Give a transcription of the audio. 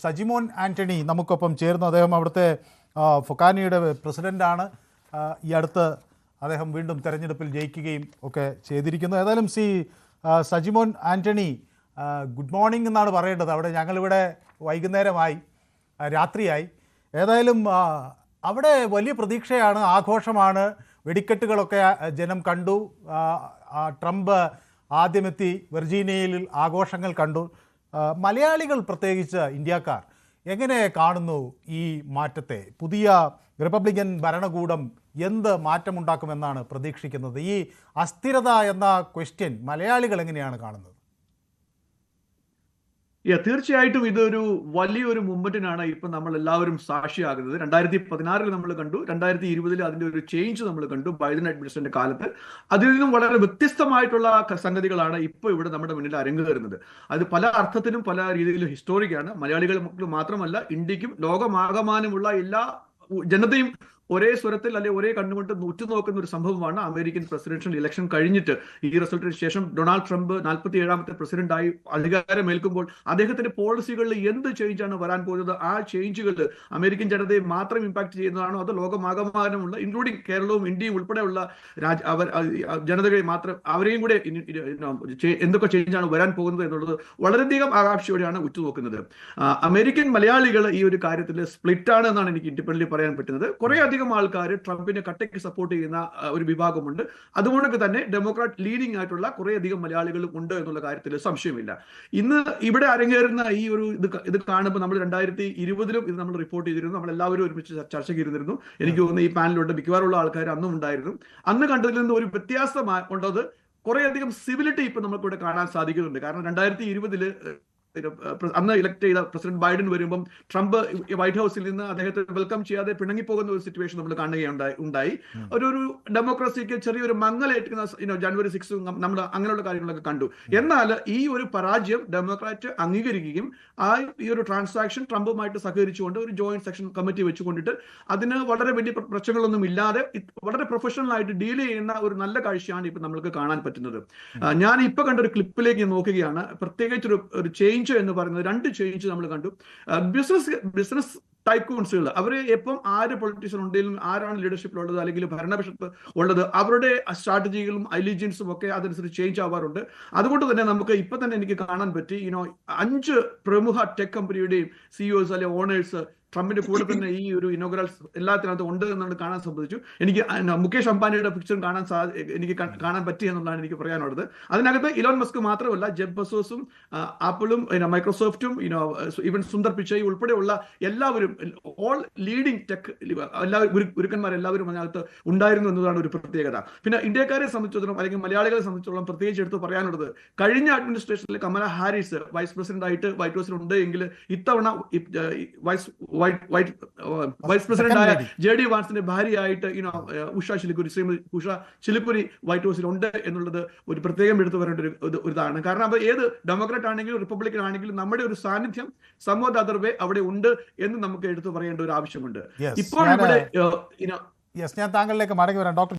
സജിമോൻ ആന്റണി നമുക്കൊപ്പം ചേർന്നു അദ്ദേഹം അവിടുത്തെ ഫുക്കാനിയുടെ പ്രസിഡന്റാണ് ഈ അടുത്ത് അദ്ദേഹം വീണ്ടും തെരഞ്ഞെടുപ്പിൽ ജയിക്കുകയും ഒക്കെ ചെയ്തിരിക്കുന്നു. ഏതായാലും C Sajimon Antony good morning എന്നാണ് പറയേണ്ടത്. അവിടെ ഞങ്ങളിവിടെ വൈകുന്നേരമായി രാത്രിയായി. ഏതായാലും അവിടെ വലിയ പ്രതീക്ഷയാണ് ആഘോഷമാണ്. വെടിക്കെട്ടുകളൊക്കെ ജനം കണ്ടു. ട്രംപ് ആദ്യമെത്തി വെർജീനിയയിൽ ആഘോഷങ്ങൾ കണ്ടു. മലയാളികൾ പ്രത്യേകിച്ച് ഇന്ത്യക്കാർ എങ്ങനെ കാണുന്നു ഈ മാറ്റത്തെ? പുതിയ റിപ്പബ്ലിക്കൻ ഭരണകൂടം എന്ത് മാറ്റമുണ്ടാക്കുമെന്നാണ് പ്രതീക്ഷിക്കുന്നത്? ഈ അസ്ഥിരത എന്ന ക്വസ്റ്റ്യൻ മലയാളികൾ എങ്ങനെയാണ് കാണുന്നത്? Yeah, തീർച്ചയായിട്ടും ഇതൊരു വലിയൊരു മൂവ്മെന്റിനാണ് ഇപ്പൊ നമ്മൾ എല്ലാവരും സാക്ഷിയാകുന്നത്. രണ്ടായിരത്തി പതിനാറിൽ നമ്മൾ കണ്ടു രണ്ടായിരത്തി ഇരുപതിൽ അതിന്റെ ഒരു ചേഞ്ച് നമ്മൾ കണ്ടു ബൈഡൻ അഡ്മിനിസ്ട്രേഷന്റെ കാലത്ത്. അതിൽ നിന്നും വളരെ വ്യത്യസ്തമായിട്ടുള്ള സംഗതികളാണ് ഇപ്പോൾ ഇവിടെ നമ്മുടെ മുന്നിൽ അരങ്ങേറുന്നത്. അത് പല അർത്ഥത്തിലും പല രീതിയിലും ഹിസ്റ്റോറിക്കാണ് മലയാളികൾ മാത്രമല്ല ഇന്ത്യക്കും ലോകമാകമാനമുള്ള എല്ലാ ജനതയും ഒരേ സ്വരത്തിൽ അല്ലെ ഒരേ കണ്ണുകൊണ്ട് ഉറ്റുനോക്കുന്ന ഒരു സംഭവമാണ് അമേരിക്കൻ പ്രസിഡൻഷ്യൽ ഇലക്ഷൻ കഴിഞ്ഞിട്ട് ഈ റിസൾട്ടിന് ശേഷം ഡൊണാൾഡ് ട്രംപ് നാൽപ്പത്തി ഏഴാമത്തെ പ്രസിഡന്റായി അധികാരമേൽക്കുമ്പോൾ അദ്ദേഹത്തിന്റെ പോളിസികളിൽ എന്ത് ചേഞ്ചാണ് വരാൻ പോകുന്നത്? ആ ചേഞ്ചുകൾ അമേരിക്കൻ ജനതയെ മാത്രം ഇമ്പാക്ട് ചെയ്യുന്നതാണോ അതോ ലോകമാകമാനമുള്ള ഇൻക്ലൂഡിംഗ് കേരളവും ഇന്ത്യയും ഉൾപ്പെടെയുള്ള രാജ അവർ ജനതകളെ മാത്രം അവരെയും കൂടെ എന്തൊക്കെ ചേഞ്ചാണ് വരാൻ പോകുന്നത് എന്നുള്ളത് വളരെയധികം ആകാംക്ഷയോടെയാണ് ഉറ്റുനോക്കുന്നത്. അമേരിക്കൻ മലയാളികൾ ഈ ഒരു കാര്യത്തിൽ സ്പ്ലിറ്റ് ആണ് എന്നാണ് എനിക്ക് ഇൻഡിപെൻഡന്റ് പറയാൻ പറ്റുന്നത്. കുറെ അധികം ആൾക്കാർ ട്രംപിനെ കട്ടയ്ക്ക് സപ്പോർട്ട് ചെയ്യുന്ന ഒരു വിഭാഗമുണ്ട്. അതുകൊണ്ടൊക്കെ തന്നെ ഡെമോക്രാറ്റ് ലീഡിംഗ് ആയിട്ടുള്ള കുറെ അധികം മലയാളികളും ഉണ്ട് എന്നുള്ള കാര്യത്തിൽ സംശയമില്ല. ഇന്ന് ഇവിടെ അരങ്ങേറുന്ന ഈ ഒരു ഇത് ഇത് കാണുമ്പോൾ നമ്മൾ രണ്ടായിരത്തി ഇരുപതിലും ഇത് നമ്മൾ റിപ്പോർട്ട് ചെയ്തിരുന്നു. നമ്മൾ എല്ലാവരും ഒരുമിച്ച് ചർച്ച ചെയ്തിരുന്നു എനിക്ക് തോന്നുന്നു ഈ പാനലിലുണ്ട് മിക്കവാറുള്ള ആൾക്കാർ അന്നും ഉണ്ടായിരുന്നു. അന്ന് കണ്ടതിൽ നിന്ന് ഒരു വ്യത്യാസം ഉണ്ടത് കുറെ അധികം സിവിലിറ്റി ഇപ്പൊ നമുക്കിവിടെ കാണാൻ സാധിക്കുന്നുണ്ട്. കാരണം രണ്ടായിരത്തി ഇരുപതിൽ അന്ന് ഇലക്ട് ചെയ്ത പ്രസിഡന്റ് ബൈഡൻ വരുമ്പം ട്രംപ് വൈറ്റ് ഹൗസിൽ നിന്ന് അദ്ദേഹത്തെ വെൽക്കം ചെയ്യാതെ പിണങ്ങിപ്പോകുന്ന ഒരു സിറ്റുവേഷൻ നമ്മൾ കാണുകയുണ്ടായി ഉണ്ടായി. ഒരു ഒരു ഡെമോക്രസിക്ക് ചെറിയൊരു മങ്ങലേറ്റുന്ന ജനുവരി സിക്സ് നമ്മൾ അങ്ങനെയുള്ള കാര്യങ്ങളൊക്കെ കണ്ടു. എന്നാൽ ഈ ഒരു പരാജയം ഡെമോക്രാറ്റ് അംഗീകരിക്കുകയും ആ ഈ ഒരു ട്രാൻസാക്ഷൻ ട്രംപുമായിട്ട് സഹകരിച്ചുകൊണ്ട് ഒരു ജോയിന്റ് സെക്ഷൻ കമ്മിറ്റി വെച്ചുകൊണ്ടിട്ട് അതിന് വളരെ വലിയ പ്രശ്നങ്ങളൊന്നും ഇല്ലാതെ വളരെ പ്രൊഫഷണൽ ആയിട്ട് ഡീൽ ചെയ്യുന്ന ഒരു നല്ല കാഴ്ചയാണ് ഇപ്പൊ നമ്മൾക്ക് കാണാൻ പറ്റുന്നത്. ഞാൻ ഇപ്പൊ കണ്ട ഒരു ക്ലിപ്പിലേക്ക് നോക്കുകയാണ്. പ്രത്യേകിച്ച് ഒരു ഒരു ചേഞ്ച് എന്ന് പറയുന്നത് രണ്ട് ചേഞ്ച് നമ്മൾ കണ്ടു. ബിസിനസ് ബിസിനസ് ടൈക്കൂൺസുകൾ അവർ എപ്പം ആര് പൊളിറ്റീഷ്യൻ ഉണ്ടെങ്കിലും ആരാണ് ലീഡർഷിപ്പിലുള്ളത് അല്ലെങ്കിൽ ഭരണപക്ഷത്ത് ഉള്ളത് അവരുടെ സ്ട്രാറ്റജികളും അലിജൻസും ഒക്കെ അതനുസരിച്ച് ചേഞ്ച് ആവാറുണ്ട്. അതുകൊണ്ട് തന്നെ നമുക്ക് ഇപ്പൊ തന്നെ എനിക്ക് കാണാൻ പറ്റി യുനോ അഞ്ച് പ്രമുഖ ടെക് കമ്പനിയുടെയും സിഇഒസ് അല്ലെ ഓണേഴ്സ് ട്രംപിന്റെ കൂടെ തന്നെ ഈ ഒരു ഇനോഗ്രൽ എല്ലാത്തിനകത്ത് ഉണ്ട് എന്നാണ് കാണാൻ സംബന്ധിച്ചു എനിക്ക് മുകേഷ് അംബാനിയുടെ പിക്ചർ കാണാൻ സാ എനിക്ക് കാണാൻ പറ്റി എന്നുള്ളതാണ് എനിക്ക് പറയാനുള്ളത്. അതിനകത്ത് ഇലോൺ മസ്ക് മാത്രമല്ല ജെബ് ബസോസും ആപ്പിളും മൈക്രോസോഫ്റ്റും ഇനോ ഈവൻ സുന്ദർ പിച്ചൈ ഉൾപ്പെടെയുള്ള എല്ലാവരും ഓൾ ലീഡിംഗ് ടെക് ഗുരു- ഗുരുക്കന്മാർ എല്ലാവരും അതിനകത്ത് ഉണ്ടായിരുന്നു എന്നതാണ് ഒരു പ്രത്യേകത. പിന്നെ ഇന്ത്യക്കാരെ സംബന്ധിച്ചിടത്തോളം അല്ലെങ്കിൽ മലയാളികളെ സംബന്ധിച്ചിടത്തോളം പ്രത്യേകിച്ച് എടുത്ത് പറയാനുള്ളത് കഴിഞ്ഞ അഡ്മിനിസ്ട്രേഷനിൽ കമല ഹാരിസ് വൈസ് പ്രസിഡന്റ് ആയിട്ട് വൈറ്റ് ഹൗസിൽ ഉണ്ട് എങ്കിൽ ഇത്തവണ vice white white vice president ആയ. ജെ ഡി വാൻസിന്റെ ഭാര്യയായിട്ട് you know Usha Chilukuri Shrimati Usha Chilukuri white ഹൗസിൽ ഉണ്ട് എന്നുള്ളത് ഒരു പ്രത്യേകം എടുത്തു വരേണ്ട ഒരു ഇത് ഇതാണ്. കാരണം അത് ഏത് ഡെമോക്രാറ്റ് ആണെങ്കിലും റിപ്പബ്ലിക്കൻ ആണെങ്കിലും നമ്മുടെ ഒരു സാന്നിധ്യം സമൂഹ അതർവേ അവിടെ ഉണ്ട് എന്ന് നമുക്ക് എടുത്തു പറയേണ്ട ഒരു ആവശ്യമുണ്ട്. ഇപ്പോൾ ഇവിടെ യെസ് ഞാൻ താങ്കളിലേക്ക് മടങ്ങി വരാം. ഡോക്ടർ